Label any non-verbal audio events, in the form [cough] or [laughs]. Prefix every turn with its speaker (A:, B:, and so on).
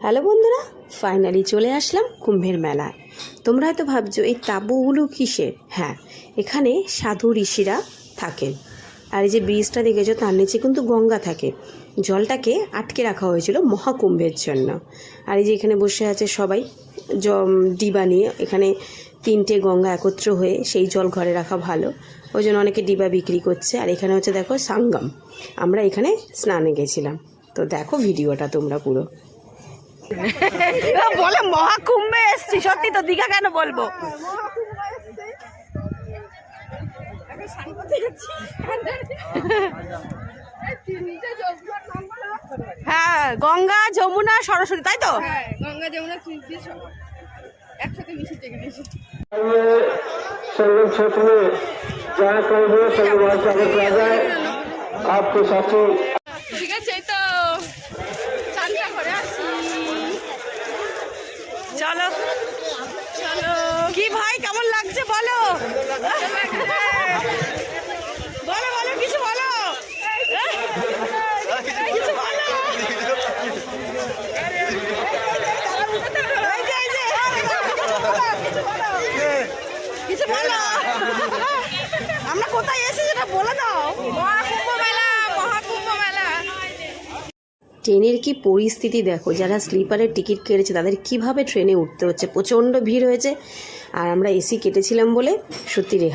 A: Hello বন্ধুরা finally চলে আসলাম কুম্ভের মেলায়। তোমরা হয়তো ভাবছ, এই তাঁবুগুলো কিসের? হ্যাঁ এখানে সাধু ঋষিরা থাকেন। আর এই যে ব্রিজটা দেখেছ, তার নিচে কিন্তু গঙ্গা থাকে। জলটাকে আটকে রাখা হয়েছিল মহাকুম্ভের জন্য। আর এই যে এখানে বসে আছে সবাই জ- ডিবা নিয়ে। এখানে তিনটে গঙ্গা একত্র হয়ে সেই জল ঘরে রাখা ভালো। ওই জন্য অনেকে ডিবা বিক্রি করছে। আর এখানে হচ্ছে, দেখো, সাঙ্গম। আমরা এখানে স্নানে গেছিলাম। তো দেখো ভিডিওটা তোমরা পুরো। [laughs]
B: বলে মহাকুম্ভে এসছি সত্যি তো দীঘা কেন বলবো হ্যাঁ গঙ্গা যমুনা সরস্বতী তাই তো
C: হ্যাঁ গঙ্গা যমুনা কীর্তি সব একসাথে মিশে গেছে
D: संगम क्षेत्र में जहाँ कहीं भी संगम स्वागत किया जाए आपके साथी
B: চলো। চলো কি ভাই, কেমন লাগছে বলো? বলো বলো কিছু বলো। কিছু বলো। কিছু বলো আমরা কোথায় এসেছি সেটা বলে দাও
C: মহাকুম্ভ মেলা মহাকুম্ভ মেলা
A: ট্রেনের কি পরিস্থিতি দেখো? যারা স্লিপারের টিকিট কেটেছে, তাদের কীভাবে ট্রেনে উঠতে হচ্ছে? প্রচণ্ড ভিড় হয়েছে। আর আমরা এসি কেটেছিলাম বলে সত্যি রেখা